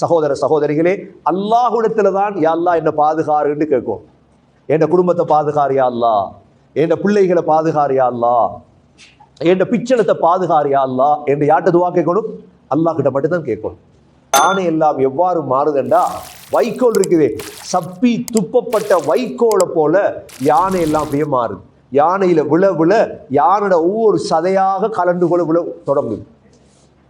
சகோதர சகோதரிகளே அல்லாஹுடத்தில் தான் யா என்னை என்ன பாதுகாருன்னு கேட்கும். என் குடும்பத்தை பாதுகாரு யா அல்லாஹ். என் பிள்ளைகளை பாதுகாரு யா என் பிச்சனத்தை பாதுகாரு யா என்று யார்கிட்ட துவா கேட்கணும்? அல்லாஹ் கிட்ட மட்டும்தான் கேட்கணும். யானை எல்லாம் எவ்வாறு மாறுதண்டா? வைக்கோல் இருக்குது. சப்பி துப்பப்பட்ட வைக்கோலை போல யானை எல்லாம் அப்படியே மாறுது. யானையில விழ விழ யானோட ஒவ்வொரு சதையாக கலந்து கொள்ள விழ தொடங்குது.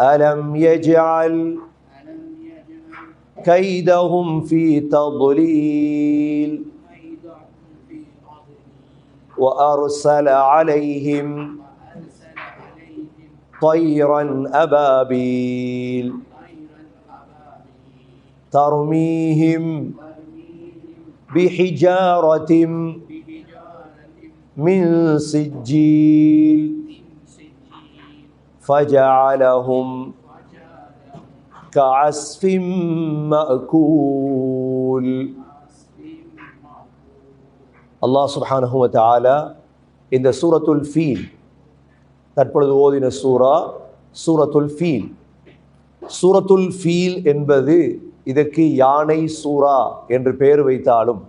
ألم يجعل كيدهم في تضليل وأرسل عليهم طيرا أبابيل ترميهم بحجارة من سجيل فجعلهم كعصف مأكول அல்லாஹ் சுப்ஹானஹு வ தஆலா இந்த சூரத்துல் ஃபீல் தற்பொழுது ஓதின சூரா சூரத்துல் ஃபீல் சூரத்துல் ஃபீல் என்பது இதற்கு யானை சூரா என்று பெயர் வைத்தாலும்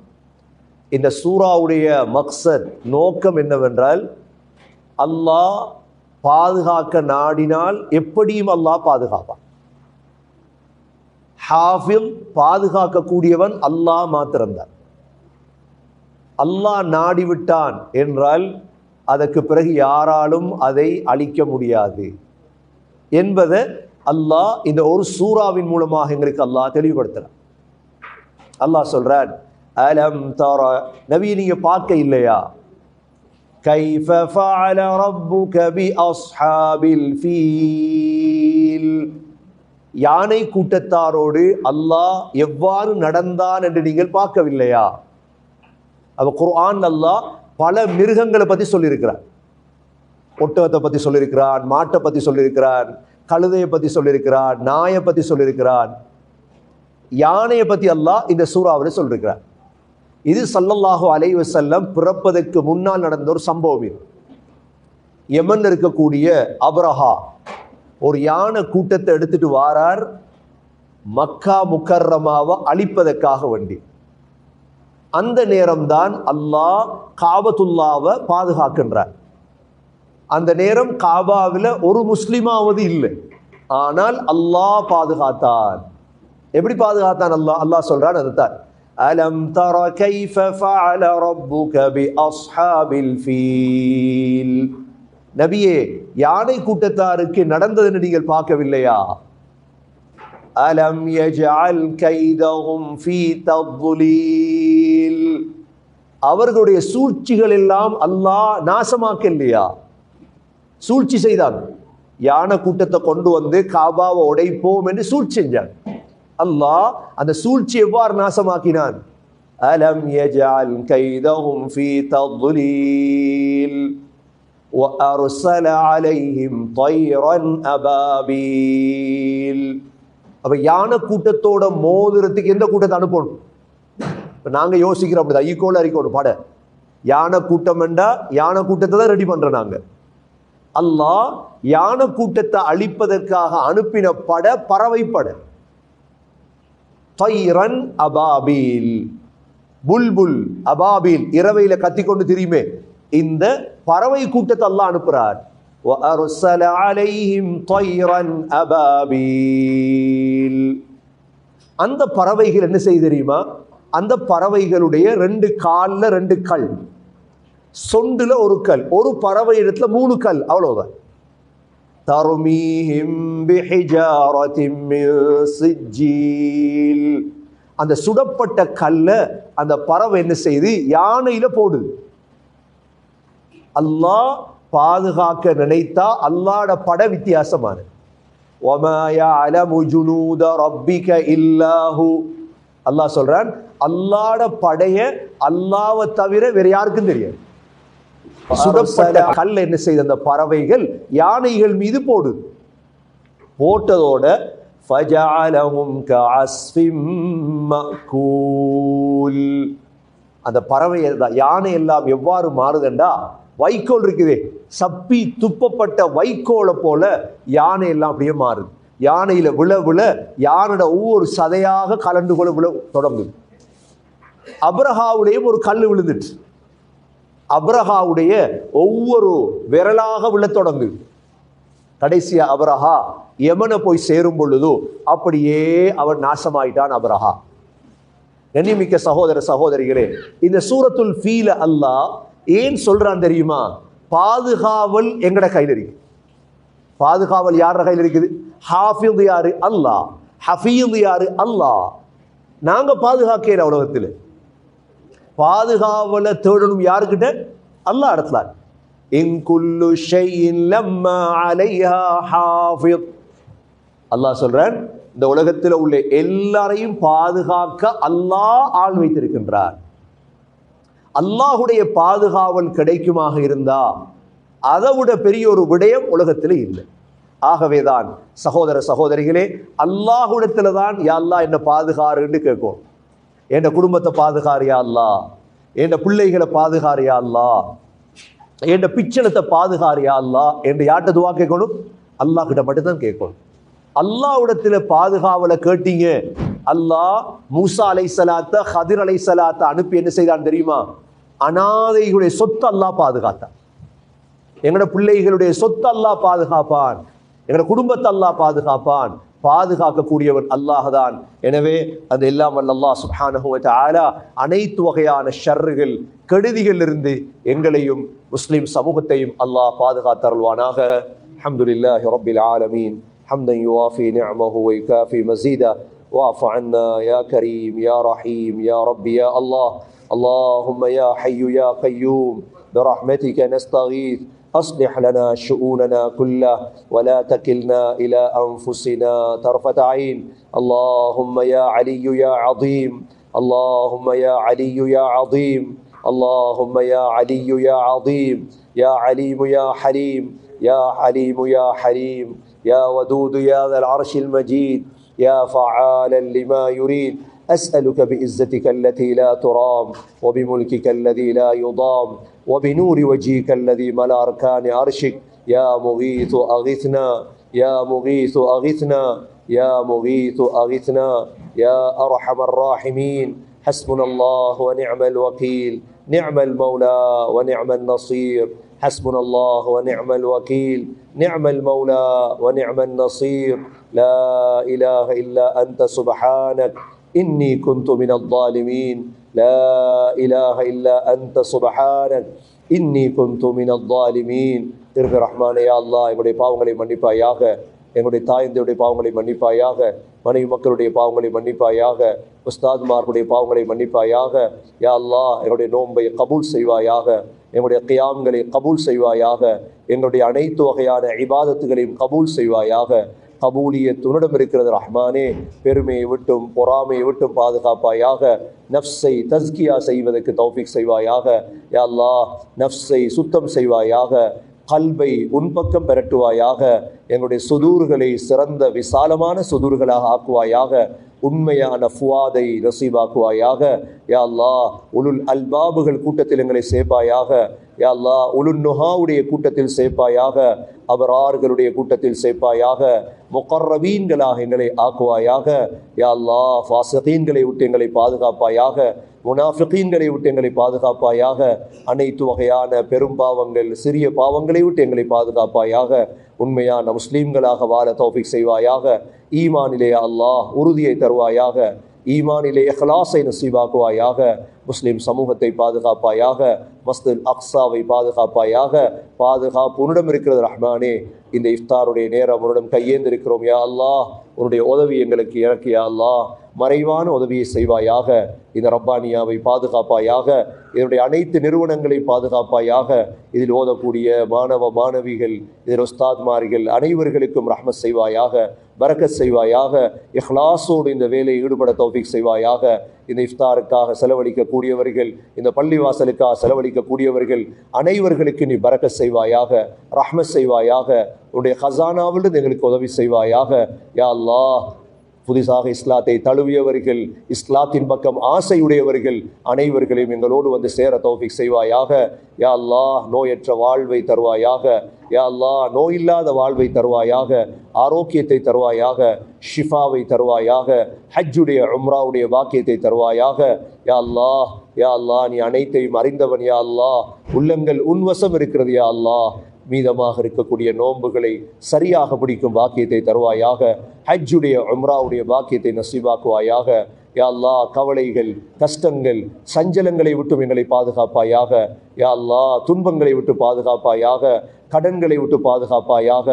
இந்த சூராவுடைய மக்சத் நோக்கம் என்னவென்றால் அல்லாஹ் பாதுகாக்க நாடினால் எப்படியும் அல்லாஹ் பாதுகாப்பான். ஹாஃபில் பாதுகாக்கக்கூடியவன் அல்லாஹ் மாத்திரம்தான். அல்லாஹ் நாடிவிட்டான் என்றால் அதற்கு பிறகு யாராலும் அதை அழிக்க முடியாது என்பதை அல்லாஹ் இந்த ஒரு சூறாவின் மூலமாக எங்களுக்கு அல்லாஹ் தெளிவுபடுத்துகிறான் அல்லாஹ் சொல்கிறான் அலம் தாரா நவி நீங்கள் பார்க்க இல்லையா? كيف فعل ربك بأصحاب الفيل யானை கூட்டத்தாரோடு அல்லாஹ் எவ்வாறு நடந்தான் என்று நீங்கள் பார்க்கவில்லையா அப்ப குர்ஆன் அல்லாஹ் பல மிருகங்களை பத்தி சொல்லியிருக்கிறார் ஒட்டகத்தை பத்தி சொல்லியிருக்கிறான் மாட்டை பத்தி சொல்லியிருக்கிறான் கழுதையை பத்தி சொல்லியிருக்கிறான் நாயை பத்தி சொல்லியிருக்கிறான் யானையை பத்தி அல்லாஹ் இந்த சூறாவில் சொல்லியிருக்கிறார் இது சல்லல்லாஹு அலைவு செல்லம் பிறப்பதற்கு முன்னால் நடந்த ஒரு சம்பவம் இது. யமன் இருக்கக்கூடிய அபரஹா ஒரு யானை கூட்டத்தை எடுத்துட்டு வாரார் மக்கா முக்கர்ரமாவை அழிப்பதற்காக வேண்டி. அந்த நேரம்தான் அல்லாஹ் காபத்துல்லாவை பாதுகாக்கின்றார். அந்த நேரம் காபாவில் ஒரு முஸ்லீமாவது இல்லை. ஆனால் அல்லாஹ் பாதுகாத்தான். எப்படி பாதுகாத்தான் அல்லாஹ்? அல்லாஹ் சொல்றான் அதுதான் ألم تر كيف فعل ربك بأصحاب الفيل நபியே யானை கூட்டத்தாருக்கு நடந்ததுன்னு நீங்கள் பார்க்கவில்லையா? அலம் யஜ்அல் கைதஹும் ஃபீ தத்லீல் அவர்களுடைய சூழ்ச்சிகள் எல்லாம் அல்லாஹ் நாசமாக்கலையா சூழ்ச்சி செய்தான். யானை கூட்டத்தை கொண்டு வந்து காபாவை உடைப்போம் என்று சூழ்ச்சி செஞ்சான் அல்லாஹ் அந்த சூழ்ச்சி எவ்வாறு நாசமாக்கினான் அலம் யஜ்அல் கைதஹும் ஃபீ தத்லீல் وأرسل عليهم طيرا أبابيل அப்ப யானை கூட்டத்தோட மோதுறதுக்கு எந்த கூட்டத்தை அனுப்பணும் இப்ப நாங்க யோசிக்கிறோம் அப்படி ஐக்கோல அறிக்கோடு பட யானை கூட்டம் என்றா யானை கூட்டத்தை தான் ரெடி பண்றோம் நாங்க அல்லாஹ் யானை கூட்டத்தை அழிப்பதற்காக அனுப்பின பட பறவை பட தைரன் அபாபீல் புல்புல் அபாபீல் இரவையில கத்திக்கொண்டு திரியுமே இந்த பறவை கூட்டத்தை அல்லாஹ் அனுப்புறார் وأرسل عليهم طيرا أبابيل அந்த பறவைகள் என்ன செய்ய தெரியுமா அந்த பறவைகளுடைய ரெண்டு கால்ல ரெண்டு கல் சொண்டுல ஒரு கல் ஒரு பறவை இடத்துல மூணு கல் அவ்வளவுதான் தருமீஹிம் பிஹிஜாரத்தின் சிஜ்ஜீல் அந்த சுடப்பட்ட கல்லை அந்த பறவை என்ன செய்து? யானையில போடுது. அல்லாஹ் பாதுகாக்க நினைத்தா அல்லாட பட வித்தியாசமானது. அல்லாஹ் சொல்றான் அல்லாட படைய அல்லாவை தவிர வேற யாருக்கும் தெரியாது. சுடப்பட்ட கல் என்ன செய்த அந்த பறவைகள் யானைகள் மீது போடு. போட்டதோட அந்த பறவை யானை எல்லாம் எவ்வாறு மாறுதுண்டா? வைக்கோல் இருக்குதே. சப்பி துப்பப்பட்ட வைக்கோலை போல யானை எல்லாம் அப்படியே மாறுது. யானையில் விழ விழ யானோட ஒவ்வொரு சதையாக கலந்து கொள்ள விழ தொடங்குது. அப்ரஹாவுடையும் ஒரு கல் விழுந்துட்டு. அப்ரஹாவுடைய ஒவ்வொரு விரலாக விழத் தொடங்குது கடைசியா அபரஹா யமனை போய் சேரும் பொழுதோ அப்படியே அவன் நாசமாயிட்டான் அபரஹா. கண்ணியமிக்க சகோதர சகோதரிகளே இந்த சூரத்துல் ஃபீல அல்லாஹ் ஏன் சொல்றான் தெரியுமா? பாதுகாவல் எங்கட கையில் இருக்கு. பாதுகாவல் யார கையில் இருக்குது? ஹாஃபித் யாரு? அல்லாஹ். ஹஃபீத் யாரு? அல்லாஹ். நாங்க பாதுகாக்கிற உலகத்தில். பாதுகாவலை தேடணும் யாருக்கிட்ட? அல்லாஹ் இடத்துல இங்குல்லு குல்லு லம்மா அலைஹா ஹாஃபித். அல்லாஹ் சொல்றான் இந்த உலகத்தில் உள்ள எல்லாரையும் பாதுகாக்க அல்லாஹ் ஆள் வைத்திருக்கின்றார். அல்லாஹுடைய பாதுகாவல் கிடைக்குமாக இருந்தா அதை விட பெரிய ஒரு விடயம் உலகத்தில் இல்லை. ஆகவேதான் சகோதர சகோதரிகளே அல்லாஹுடத்துல தான் யா அல்லாஹ் என்ன பாதுகாருன்னு கேட்கும். என் குடும்பத்தை பாதுகாரு அல்லாஹ் என் பிள்ளைகளை பாதுகாரு அல்லாஹ் என் பிச்சனத்தை பாதுகாரு அல்லாஹ் என்று யார்கிட்ட துவா கேட்கணும்? அல்லாஹ் கிட்ட மட்டும்தான் கேட்கணும். அல்லாவிடத்தில் பாதுகாவலை கேட்டீங்க. அல்லாஹ் மூசா அலை சலாத்த ஹதிர் அலை சலாத்த அனுப்பி என்ன செய்தான் தெரியுமா? அனாதைகளுடைய சொத்து அல்லாஹ் பாதுகாத்தான். எங்களோட பிள்ளைகளுடைய சொத்து அல்லாஹ் பாதுகாப்பான். எங்களோட குடும்பத்தை அல்லாஹ் பாதுகாப்பான். பாதுகாக்கக்கூடியவன் அல்லாஹ் தான் எனவே அது எல்லாம் வல்ல அல்லாஹ் சுப்ஹானஹு வ தஆலா அனைத்து வகையான ஷர்றுகள் கெடுதிகள் இருந்து எங்களையும் முஸ்லிம் சமூகத்தையும் அல்லாஹ் பாதுகாத்தருள்வானாக அல்ஹம்துலில்லாஹி ரப்பில் ஆலமீன் حمدا يوافي نعمه ويكافي مزيدا واعف عنا يا كريم يا رحيم يا رب يا الله اللهم يا حي يا قيوم برحمتك نستغيث أصلح لنا شؤوننا كلها ولا تكلنا إلى أنفسنا طرفة عين. اللهم يا علي يا عظيم. اللهم يا علي يا عظيم. اللهم يا علي يا عظيم. يا عليم يا حليم. يا حليم يا حليم. يا ودود يا ذا العرش المجيد. يا فعالا لما يريد. أسألك بعزتك التي لا ترام وبملكك الذي لا يضام وبنور وجهك الذي ملا أركان عرشك. يا مغيث أغثنا يا مغيث أغثنا يا مغيث أغثنا يا أرحم الراحمين. حسبنا الله ونعم الوكيل. نعم المولى ونعم النصير. حسبنا الله ونعم الوكيل. نعم المولى ونعم النصير. لا إله إلا أنت سبحانك. اني كنت من الظالمين لا اله الا انت سبحانك இன்னி குந்து மின தாலிமீன் திருப்பி ரஹ்மானே யா அல்லாஹ் எங்களுடைய பாவங்களை மன்னிப்பாயாக எங்களுடைய தாயந்தையுடைய பாவங்களை மன்னிப்பாயாக மனைவி மக்களுடைய பாவங்களை மன்னிப்பாயாக உஸ்தாத்மார்களுடைய பாவங்களை மன்னிப்பாயாக யா அல்லாஹ் எங்களுடைய நோன்பை கபூல் செய்வாயாக எங்களுடைய கியாம்களை கபூல் செய்வாயாக எங்களுடைய அனைத்து வகையான இபாதத்துகளையும் கபூல் செய்வாயாக கபூலியத் உன்னிடம் இருக்கிறது ரஹ்மானே. பெருமையை விட்டும் பொறாமையை விட்டும் பாதுகாப்பாயாக. நஃப்ஸை தஸ்கியா செய்வதற்கு தௌஃபிக் செய்வாயாக. யா நஃப்ஸை சுத்தம் செய்வாயாக. கல்வை உன் பக்கம் பெரட்டுவாயாக. எங்களுடைய சுதூர்களை சிறந்த விசாலமான சுதூர்களாக ஆக்குவாயாக. உண்மையான ஃபுவாதை நசீபாக்குவாயாக. யா அல்லா உலுல் அல்பாபுகள் கூட்டத்தில் எங்களை சேர்ப்பாயாக. யா அல்லாஹ் நுஹாவுடைய கூட்டத்தில் சேர்ப்பாயாக அபரார்களுடைய கூட்டத்தில் சேர்ப்பாயாக முக்கர்ரவீன்களாக எங்களை ஆக்குவாயாக. யா ஃபாசகீன்களை விட்டு எங்களை பாதுகாப்பாயாக முனாஃபிகீன்களை விட்டு எங்களை பாதுகாப்பாயாக அனைத்து வகையான பெரும் பாவங்கள் சிறிய பாவங்களை விட்டு எங்களை பாதுகாப்பாயாக உண்மையான முஸ்லீம்களாக வாழ தௌஃபிக் செய்வாயாக. ஈமானிலே அல்லாஹ் உறுதியை தருவாயாக. ஈமானிலே இஹ்லாஸை நசீபாக்குவாயாக முஸ்லீம் சமூகத்தை பாதுகாப்பாயாக மஸ்துல் அக்ஸாவை பாதுகாப்பாயாக பாதுகாப்பு உன்னிடம் இருக்கிறது ரஹ்மானே. இந்த இஃப்தாருடைய நேரம் உன்னிடம் கையேந்திருக்கிறோம் யா அல்லாஹ். உன்னுடைய உதவி எங்களுக்கு இறக்கியா அல்லா மறைவான உதவியை செய்வாயாக. இந்த ரப்பானியாவை பாதுகாப்பாயாக. இதனுடைய அனைத்து நிறுவனங்களை பாதுகாப்பாயாக இதில் ஓதக்கூடிய மாணவ மாணவிகள் இதில் உஸ்தாத்மார்கள் அனைவர்களுக்கும் ரஹ்மத் செய்வாயாக பரக்கத் செய்வாயாக இஹ்லாஸோடு இந்த வேலையை ஈடுபட தௌஃபிக் செய்வாயாக. இந்த இஃப்தாருக்காக செலவழிக்கக்கூடியவர்கள் இந்த பள்ளிவாசலுக்காக செலவழிக்கக்கூடியவர்கள் அனைவர்களுக்கு நீ பரக்கத் செய்வாயாக ரஹ்மத் செய்வாயாக. உன்னுடைய ஹசானாவிலிருந்து எங்களுக்கு உதவி செய்வாயாக. யா அல்லாஹ் புதிதாக இஸ்லாத்தை தழுவியவர்கள் இஸ்லாத்தின் பக்கம் ஆசையுடையவர்கள் அனைவர்களையும் எங்களோடு வந்து சேர தௌஃபிக் செய்வாயாக. யா அல்லா நோயற்ற வாழ்வை தருவாயாக. யா அல்லா நோயில்லாத வாழ்வை தருவாயாக. ஆரோக்கியத்தை தருவாயாக. ஷிஃபாவை தருவாயாக. ஹஜ்ஜுடைய உம்ராவுடைய வாக்கியத்தை தருவாயாக. யா அல்லாஹ் யா அல்லா நீ அனைத்தையும் அறிந்தவன் யா அல்லா உள்ளங்கள் உன்வசம் இருக்கிறது யா அல்லாஹ். மீதமாக இருக்கக்கூடிய நோன்புகளை சரியாக பிடிக்கும் பாக்கியத்தை தருவாயாக ஹஜ்ஜுடைய உம்ராவுடைய பாக்கியத்தை நசீபாக்குவாயாக. யா அல்லாஹ் கவலைகள் கஷ்டங்கள் சஞ்சலங்களை விட்டும் எங்களை பாதுகாப்பாயாக. யா அல்லாஹ் துன்பங்களை விட்டு பாதுகாப்பாயாக கடன்களை விட்டு பாதுகாப்பாயாக.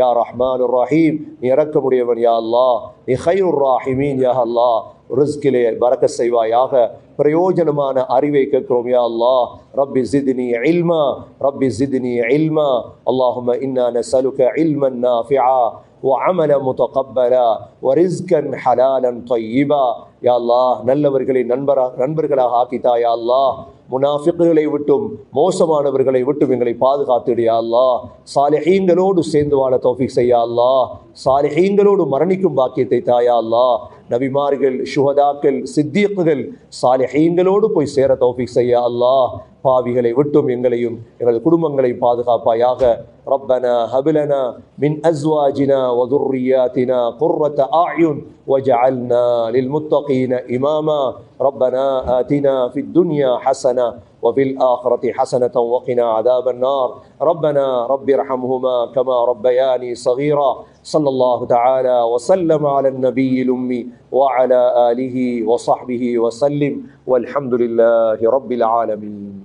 யா ரஹ்மான் ரஹீம் நீ இறக்கமுடையவன் யா அல்லா நீ ஹைருர் ராஹிமீன் யா அல்லாஹ். ரிஸ்கிலே பறக்க செய்வாயாக. பிரயோஜனமான அறிவை கேட்கிறோம் யா அல்லாஹ் ரப்பி ஜித்னி இல்மா ரப்பி ஜித்னி இல்மா அல்லாஹும்ம இன்னா நஸலுக இல்மன் நாஃபிஆ وعملا متقبلا ورزقا حلالا طيبا யா அல்லாஹ் நல்லவர்களை நண்பரா நண்பர்களாக ஆக்கித்தா யா அல்லாஹ் முனாஃபிக்குகளை விட்டும் மோசமானவர்களை விட்டும் எங்களை பாதுகாத்துடியா அல்லாஹ் சாலிஹீங்களோடு சேர்ந்து வாழ தௌஃபிக் செய்யா அல்லாஹ் சாலிஹீங்களோடு மரணிக்கும் பாக்கியத்தை தாயா அல்லாஹ் நபிமார்கள் சுஹதாக்கள் சித்தீக்குகள் சாலிஹீங்களோடு போய் சேர தௌஃபிக் செய்யா அல்லாஹ் பாவிகளை விட்டும் எங்களையும் எங்கள் குடும்பங்களையும் பாதுகாப்பாயாக ربنا هب لنا من ازواجنا وذرياتنا قرة اعين واجعلنا للمتقين اماما ربنا آتنا في الدنيا حسنه وفي الآخرة حسنة وقنا عذاب النار ربنا رب ارحمهما كما ربياني صغيرا صلى الله تعالى وسلم على النبي الأمي وعلى آله وصحبه وسلم والحمد لله رب العالمين.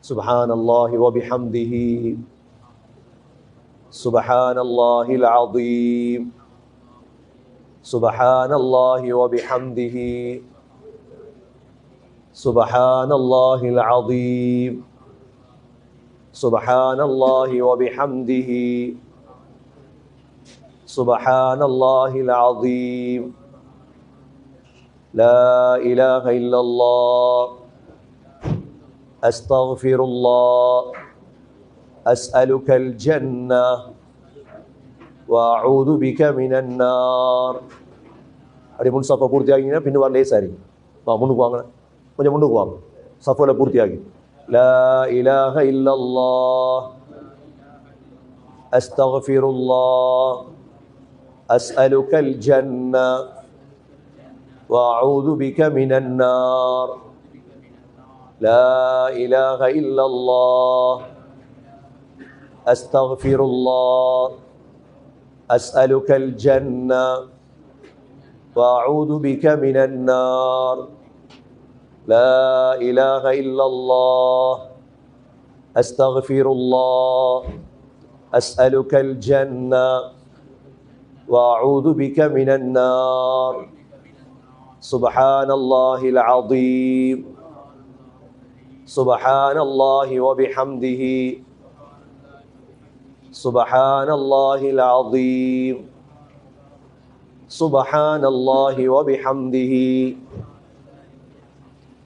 سبحان الله وبحمده. سبحان الله العظيم. سبحان الله وبحمده. سبحان الله العظيم. سبحان الله وبحمده. سبحان الله العظيم لا إله إلا الله أستغفر الله أسألك الجنة وأعوذ بك من النار அப்படி முன் சப்பை பூர்த்தி ஆகிங்கன்னா பின்னு வரலே சரி வா முன்னுக்கு வாங்க கொஞ்சம் முன்னுக்கு வாங்க சஃபோல பூர்த்தி ஆகி லா இலாஹ இல்லல்லாஹ் அஸ்தக்ஃபிருல்லாஹ் أسألك الجنة وأعوذ بك من النار. لا إله إلا الله. أستغفر الله. أسألك الجنة وأعوذ بك من النار. لا إله إلا الله. أستغفر الله. أسألك الجنة وأعوذ بك من النار. سبحان الله العظيم. سبحان الله وبحمده. سبحان الله العظيم. سبحان الله وبحمده.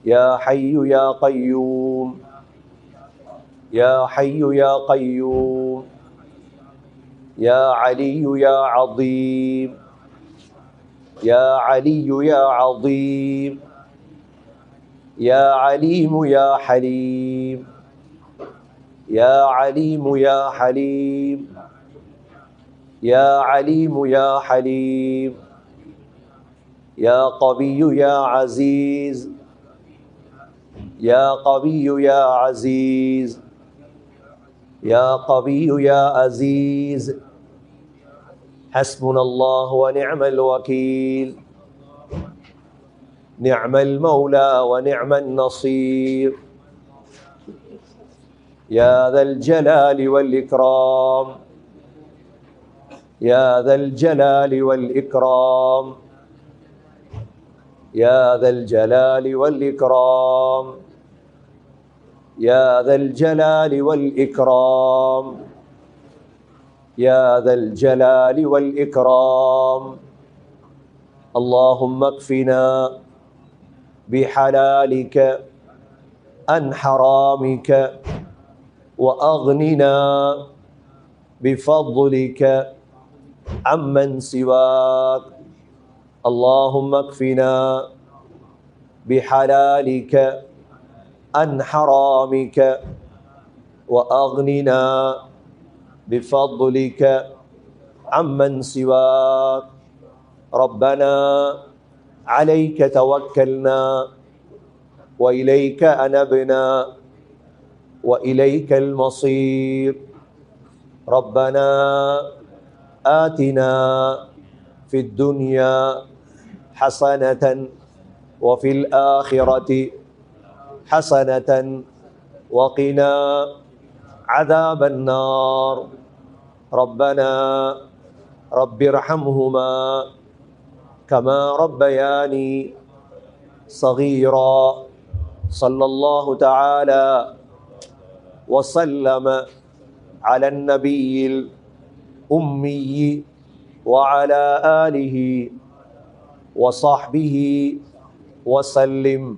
يا حي يا قيوم. يا حي يا قيوم. يا علي يا عظيم. يا علي يا عظيم. يا عليم يا حليم. يا عليم يا حليم. يا عليم يا حليم. يا قوي يا عزيز. يا قوي يا عزيز. يا قوي يا عزيز حسبنا الله ونعم الوكيل. نعم المولى ونعم النصير. يا ذا الجلال والإكرام. يا ذا الجلال والإكرام. يا ذا الجلال والإكرام. يا ذا الجلال والإكرام. يا ذا الجلال والإكرام. اللهم اكفنا بحلالك عن حرامك وأغننا بفضلك عمن سواك. اللهم اكفنا بحلالك عن حرامك وأغننا بفضلك عمن سواك. ربنا عليك توكلنا وإليك أنبنا وإليك المصير. ربنا آتنا في الدنيا حسنة وفي الآخرة حسنة وقنا عذاب النار. ربنا رب ارحمهما كما ربياني صغيرا. صلى الله تعالى وسلم على النبي الأمي وعلى آله وصحبه وسلم.